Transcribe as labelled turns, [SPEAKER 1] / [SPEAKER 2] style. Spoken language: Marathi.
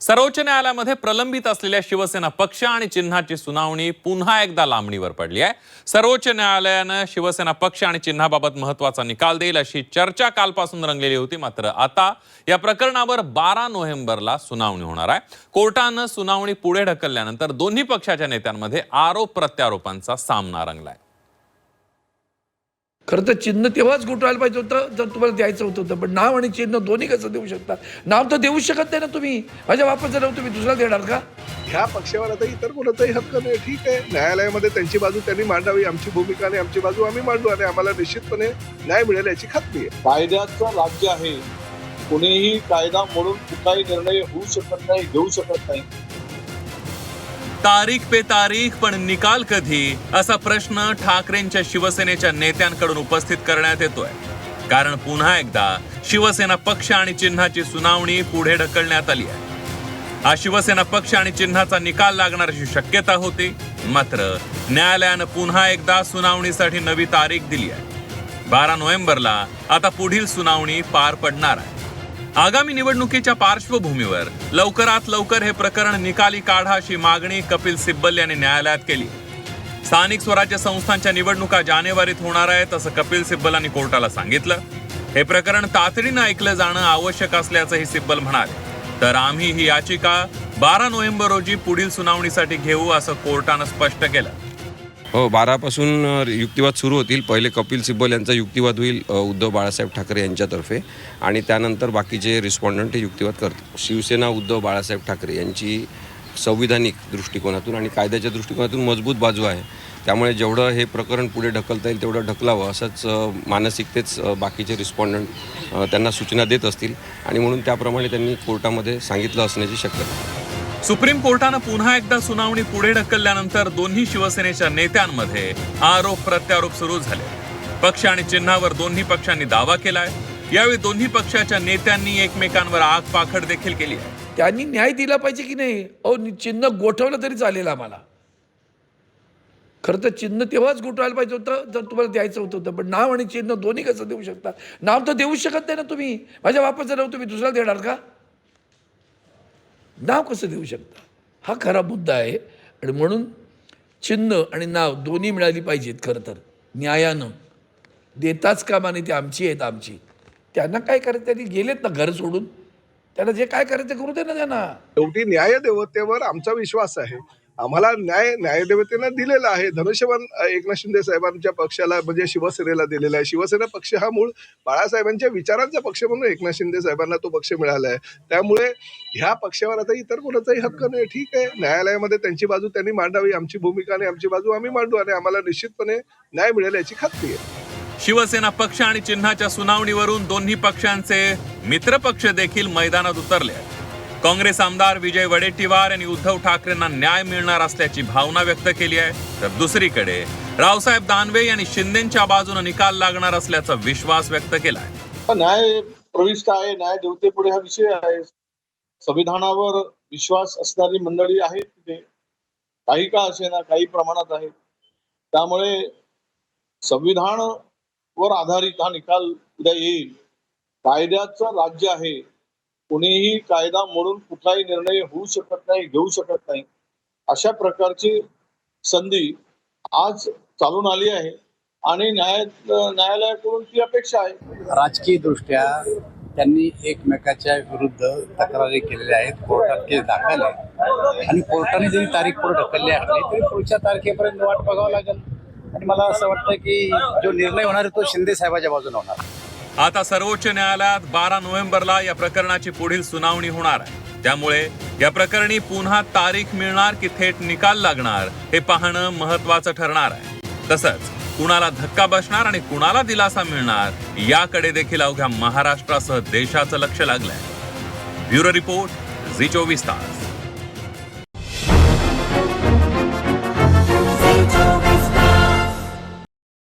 [SPEAKER 1] सर्वोच्च न्यायालयामध्ये प्रलंबित असलेल्या शिवसेना पक्ष आणि चिन्हाची सुनावणी पुन्हा एकदा लांबणीवर पडली आहे. सर्वोच्च न्यायालयानं शिवसेना पक्ष आणि चिन्हाबाबत महत्त्वाचा निकाल देईल अशी चर्चा कालपासून रंगलेली होती. मात्र आता या प्रकरणावर बारा नोव्हेंबरला सुनावणी होणार आहे. कोर्टानं सुनावणी पुढे ढकलल्यानंतर दोन्ही पक्षाच्या नेत्यांमध्ये आरोप प्रत्यारोपांचा सामना रंगलाय.
[SPEAKER 2] खरं तर चिन्ह तेव्हाच घोटाळायला पाहिजे होतं जर तुम्हाला द्यायचं होतं तर. पण नाव आणि चिन्ह दोन्ही कसं देऊ शकता? नाव तर देऊ शकत नाही ना तुम्ही. माझ्या बापाचं नाव तुम्ही दुसरा देणार का?
[SPEAKER 3] ह्या पक्षावर आता इतर कोणाचाही हक्क नाही. ठीक आहे. न्यायालयामध्ये त्यांची बाजू त्यांनी मांडावी आमची भूमिका आणि आमची बाजू आम्ही मांडू आणि आम्हाला निश्चितपणे न्याय मिळेल याची खात्री आहे.
[SPEAKER 4] कायद्याचं राज्य आहे. कुणीही कायदा मोडून कुठलाही निर्णय होऊ शकत नाही घेऊ शकत नाही.
[SPEAKER 1] तारीख पे तारीख पण निकाल कधी? असा प्रश्न ठाकरेंच्या शिवसेनेच्या नेत्यांकडून उपस्थित करण्यात येतोय. कारण पुन्हा एकदा शिवसेना पक्ष आणि चिन्हाची सुनावणी पुढे ढकलण्यात आली आहे. हा शिवसेना पक्ष आणि चिन्हाचा निकाल लागणार शक्यता होती मात्र न्यायालयानं पुन्हा एकदा सुनावणीसाठी नवी तारीख दिली आहे. बारा नोव्हेंबरला आता पुढील सुनावणी पार पडणार आहे. आगामी निवडणुकीच्या पार्श्वभूमीवर लवकरात लवकर हे प्रकरण निकाली काढा अशी मागणी कपिल सिब्बल यांनी न्यायालयात केली. स्थानिक स्वराज्य संस्थांच्या निवडणुका जानेवारीत होणार आहेत असं कपिल सिब्बल यांनी कोर्टाला सांगितलं. हे प्रकरण तातडीनं ऐकलं जाणं आवश्यक असल्याचंही सिब्बल म्हणाले. तर आम्ही ही याचिका बारा नोव्हेंबर रोजी पुढील सुनावणीसाठी घेऊ असं कोर्टानं स्पष्ट केलं.
[SPEAKER 5] हो बारापासून युक्तिवाद सुरू होतील. पहिले कपिल सिब्बल यांचा युक्तिवाद होईल उद्धव बाळासाहेब ठाकरे यांच्यातर्फे. आणि त्यानंतर बाकीचे रिस्पॉन्डंट हे युक्तिवाद करतील. शिवसेना उद्धव बाळासाहेब ठाकरे यांची संविधानिक दृष्टिकोनातून आणि कायद्याच्या दृष्टिकोनातून मजबूत बाजू आहे. त्यामुळे जेवढं हे प्रकरण पुढे ढकलता येईल तेवढं ढकलावं असंच मानसिकतेच बाकीचे रिस्पॉन्डंट त्यांना सूचना देत असतील. आणि म्हणून त्याप्रमाणे त्यांनी कोर्टामध्ये सांगितलं असण्याची शक्यता आहे.
[SPEAKER 1] सुप्रीम कोर्टानं पुन्हा एकदा सुनावणी पुढे ढकलल्यानंतर दोन्ही शिवसेनेच्या नेत्यांमध्ये आरोप प्रत्यारोप सुरू झाले. पक्ष आणि चिन्हावर दोन्ही पक्षांनी दावा केलाय. यावेळी दोन्ही पक्षाच्या नेत्यांनी एकमेकांवर आग पाखड देखील केली आहे.
[SPEAKER 2] त्यांनी न्याय दिला पाहिजे की नाही? अहो चिन्ह गोठवलं तरी चालेल आम्हाला. खरं तर चिन्ह तेव्हाच गोठवायला पाहिजे होतं जर तुम्हाला द्यायचं होतं पण नाव आणि चिन्ह दोन्ही कसं देऊ शकता? नाव तर देऊ शकत नाही ना तुम्ही. माझ्या बापाचं नाव तुम्ही दुसरा देणार का? नाव कसं देऊ शकता? हा खरा मुद्दा आहे. आणि म्हणून चिन्ह आणि नाव दोन्ही मिळाली पाहिजेत खरं तर. न्यायानं. देताच कामाने ती ते आमची आहेत आमची. त्यांना काय करायचं? त्यांनी गेलेत ना घर सोडून. त्यांना जे काय करायचं करू दे ना त्यांना.
[SPEAKER 3] शेवटी न्यायदेवतेवर आमचा विश्वास आहे. आम्हाला न्याय न्यायदेवतेनं दिलेला आहे. धनुष्यबाण एकनाथ शिंदे साहेबांच्या पक्षाला म्हणजे शिवसेनेला दिलेला आहे. शिवसेना पक्ष हा मूळ बाळासाहेबांच्या विचारांचा पक्ष म्हणून एकनाथ शिंदे साहेबांना तो पक्ष मिळाला आहे. त्यामुळे ह्या पक्षावर आता इतर कोणाचाही हक्क नाही. ठीक आहे न्यायालयामध्ये त्यांची बाजू त्यांनी मांडावी आमची भूमिका आणि आमची बाजू आम्ही मांडू आणि आम्हाला निश्चितपणे न्याय मिळेल याची खात्री आहे.
[SPEAKER 1] शिवसेना पक्ष आणि चिन्हाच्या सुनावणीवरून दोन्ही पक्षांचे मित्रपक्ष देखील मैदानात उतरले आहेत. काँग्रेस आमदार विजय वडेट्टीवार यांनी उद्धव ठाकरेंना न्याय मिळणार असल्याची भावना व्यक्त केली आहे. तर दुसरीकडे रावसाहेब दानवे यांनी शिंदेच्या बाजूने निकाल लागणार असल्याचा विश्वास व्यक्त केला आहे
[SPEAKER 4] न्याय प्रविष्ट आहे न्याय देवतेपुढे हा विषय आहे. संविधानावर विश्वास असणारी मंडळी आहेत तिथे. काही का असेना काही प्रमाणात आहे त्यामुळे संविधान वर आधारित हा निकाल उद्या येईल. कायद्याचं राज्य आहे. कुणीही कायदा मोडून कुठलाही निर्णय होऊ शकत नाही घेऊ शकत नाही अशा प्रकारची संधी आज चालून आली आहे आणि न्याय न्यायालयाकडून ती अपेक्षा आहे.
[SPEAKER 6] राजकीय दृष्ट्या त्यांनी एकमेकाच्या विरुद्ध तक्रारी केलेल्या आहेत कोर्टात केस दाखल आहे आणि कोर्टाने जरी तारीख पुढे ढकलली असली तरी पुढच्या तारखेपर्यंत वाट बघावं लागेल. आणि मला असं वाटतं की जो निर्णय होणार आहे तो शिंदे साहेबाच्या बाजूने होणार
[SPEAKER 1] आता सर्वोच्च न्यायालयात बारा नोव्हेंबरला या प्रकरणाची पुढील सुनावणी होणार आहे. त्यामुळे या प्रकरणी पुन्हा तारीख मिळणार की थेट निकाल लागणार हे पाहणं महत्वाचं ठरणार आहे. तसंच कुणाला धक्का बसणार आणि कुणाला दिलासा मिळणार याकडे देखील अवघ्या महाराष्ट्रासह देशाचं लक्ष लागलंय. ब्युरो रिपोर्ट झी चोवीस तास.